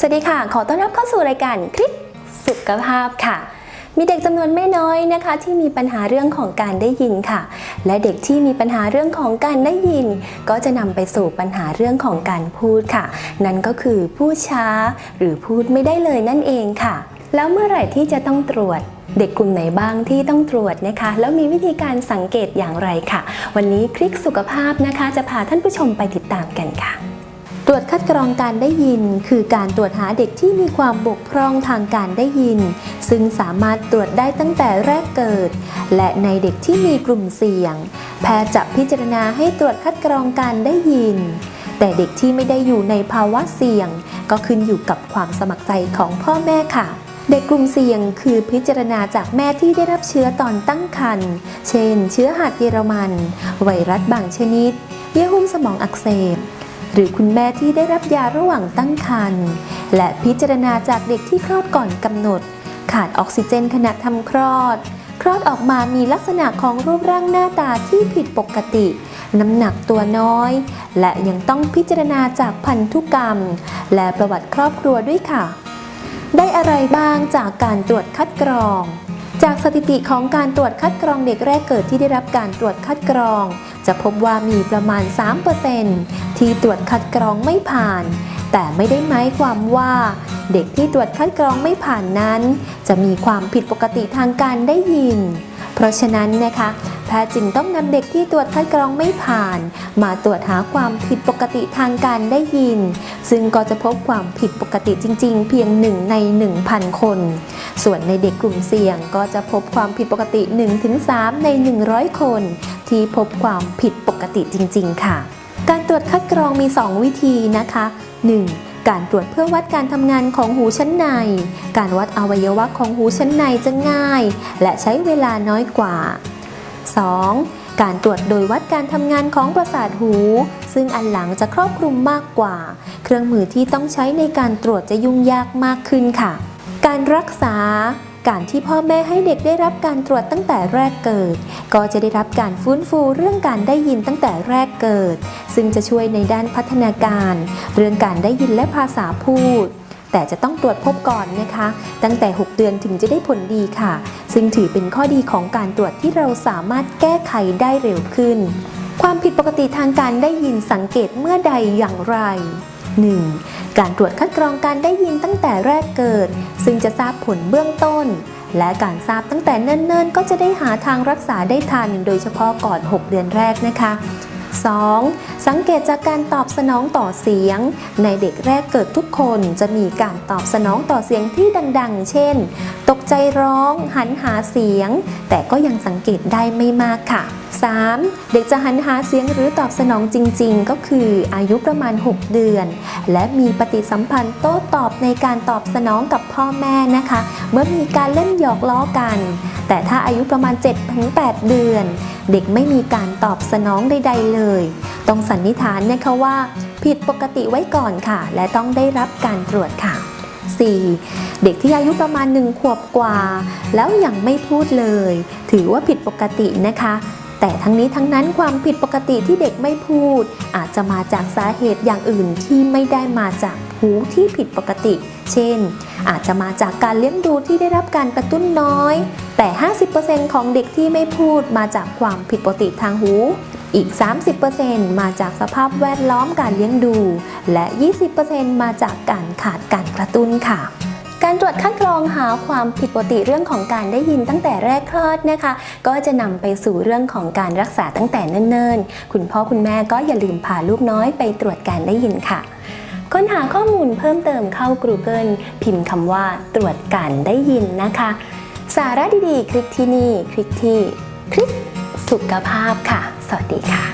สวัสดีค่ะ ขอต้อนรับเข้าสู่รายการคลิปสุขภาพค่ะ มีเด็กจำนวนไม่น้อยนะคะ ที่มีปัญหาเรื่องของการได้ยินค่ะ และเด็กที่มีปัญหาเรื่องของการได้ยิน ก็จะนำไปสู่ปัญหาเรื่องของการพูดค่ะ นั่นก็คือพูดช้า หรือพูดไม่ได้เลยนั่นเองค่ะ แล้วเมื่อไหร่ที่จะต้องตรวจเด็กกลุ่มไหนบ้างที่ต้องตรวจนะคะ แล้วมีวิธีการสังเกตอย่างไรค่ะ วันนี้คลิกสุขภาพนะคะ จะพาท่านผู้ชมไปติดตามกันค่ะ ตรวจคัดกรองการได้ยิน คือการตรวจหาเด็กที่มีความบกพร่องทางการได้ยิน ซึ่งสามารถตรวจได้ตั้งแต่แรกเกิด และในเด็กที่มีกลุ่มเสี่ยง แพทย์จะพิจารณาให้ตรวจคัดกรองการได้ยิน แต่เด็กที่ไม่ได้อยู่ในภาวะเสี่ยง ก็ขึ้นอยู่กับความสมัครใจของพ่อแม่ค่ะเด็กกลุ่มเสี่ยงคือพิจารณาจากแม่ที่ได้รับเชื้อตอนตั้งครรภ์ เช่น เชื้อหัดเยอรมัน ไวรัสบางชนิด เยื่อหุ้มสมองอักเสบ หรือคุณแม่ที่ได้รับยาระหว่างตั้งครรภ์และพิจารณาจากเด็กที่คลอดก่อนกำหนด ขาดออกซิเจนขณะทำคลอด คลอดออกมามีลักษณะของรูปร่างหน้าตาที่ผิดปกติ น้ำหนักตัวน้อย และยังต้องพิจารณาจากพันธุกรรม และประวัติครอบครัวด้วยค่ะ ได้อะไรบ้างจากการตรวจคัดกรองจากสถิติของการตรวจคัดกรองเด็กแรกเกิดที่ได้รับการตรวจคัดกรอง จะพบว่ามีประมาณ 3%ที่ตรวจคัดกรองไม่ผ่าน แต่ไม่ได้หมายความว่า เด็กที่ตรวจคัดกรองไม่ผ่านนั้น จะมีความผิดปกติทางการได้ยิน เพราะฉะนั้นนะคะ แพทย์จึงต้องนำเด็กที่ตรวจคัดกรองไม่ผ่าน มาตรวจหาความผิดปกติทางการได้ยิน ซึ่งก็จะพบความผิดปกติจริง ๆ เพียง1ใน 1,000 คน ส่วนในเด็กกลุ่มเสี่ยงก็จะพบความผิดปกติ 1-3 ใน 100 คน ที่พบความผิดปกติจริง ๆ ค่ะ การตรวจคัดกรองมี 2 วิธีนะคะ 1. การตรวจเพื่อวัดการทำงานของหูชั้นใน การวัดอวัยวะของหูชั้นในจะง่าย และใช้เวลาน้อยกว่า 2. การตรวจโดยวัดการทำงานของประสาทหู ซึ่งอันหลังจะครอบคลุมมากกว่า เครื่องมือที่ต้องใช้ในการตรวจจะยุ่งยากมากขึ้นค่ะ การรักษาการที่พ่อแม่ให้เด็กได้รับการตรวจตั้งแต่แรกเกิด ก็จะได้รับการฟื้นฟูเรื่องการได้ยินตั้งแต่แรกเกิด ซึ่งจะช่วยในด้านพัฒนาการ เรื่องการได้ยินและภาษาพูด แต่จะต้องตรวจพบก่อนนะคะ ตั้งแต่ 6 เดือนถึงจะได้ผลดีค่ะ ซึ่งถือเป็นข้อดีของการตรวจที่เราสามารถแก้ไขได้เร็วขึ้น ความผิดปกติทางการได้ยินสังเกตเมื่อใดอย่างไร 1. การตรวจคัดกรองการได้ยินตั้งแต่แรกเกิด ซึ่งจะทราบผลเบื้องต้น และการทราบตั้งแต่เนิ่นๆ ก็จะได้หาทางรักษาได้ทัน โดยเฉพาะก่อน 6 เดือนแรกนะคะ 2. สังเกตจากการตอบสนองต่อเสียง ในเด็กแรกเกิดทุกคนจะมีการตอบสนองต่อเสียงที่ดังๆ เช่น ตกใจร้องหันหาเสียง แต่ก็ยังสังเกตได้ไม่มากค่ะ 3. เด็กจะหันหาเสียงหรือตอบสนองจริงๆ ก็คืออายุประมาณ 6 เดือน และมีปฏิสัมพันธ์โต้ตอบในการตอบสนองกับพ่อแม่นะคะ เมื่อมีการเล่นหยอกล้อกัน แต่ถ้าอายุประมาณ 7-8 เดือน เด็กไม่มีการตอบสนองใด ๆ เลยต้องสันนิษฐานนะคะว่าผิดปกติไว้ก่อนค่ะ และต้องได้รับการตรวจค่ะ 4. เด็กที่อายุประมาณ 1 ขวบกว่า แล้วยังไม่พูดเลย ถือว่าผิดปกตินะคะ แต่ทั้งนี้ทั้งนั้นความผิดปกติที่เด็กไม่พูด อาจจะมาจากสาเหตุอย่างอื่นที่ไม่ได้มาจากหูที่ผิดปกติ เช่น อาจจะมาจากการเลี้ยงดูที่ได้รับการกระตุ้นน้อย แต่ 50%ของเด็กที่ไม่พูดมาจากความผิดปกติทางหู อีก 30%มาจากสภาพแวดล้อมการเลี้ยงดู และ 20%มาจากการขาดการกระตุ้นค่ะการตรวจคัดกรองหาความผิดปกติเรื่องของการได้ยินตั้งแต่แรกคลอดนะคะ ก็จะนำไปสู่เรื่องของการรักษาตั้งแต่เนิ่นๆ คุณพ่อคุณแม่ก็อย่าลืมพาลูกน้อยไปตรวจการได้ยินค่ะ ค้นหาข้อมูลเพิ่มเติมเข้า Google พิมพ์คำว่าตรวจการได้ยินนะคะ สาระดีๆ คลิกที่นี่ คลิกที่ คลิกสุขภาพค่ะ สวัสดีค่ะ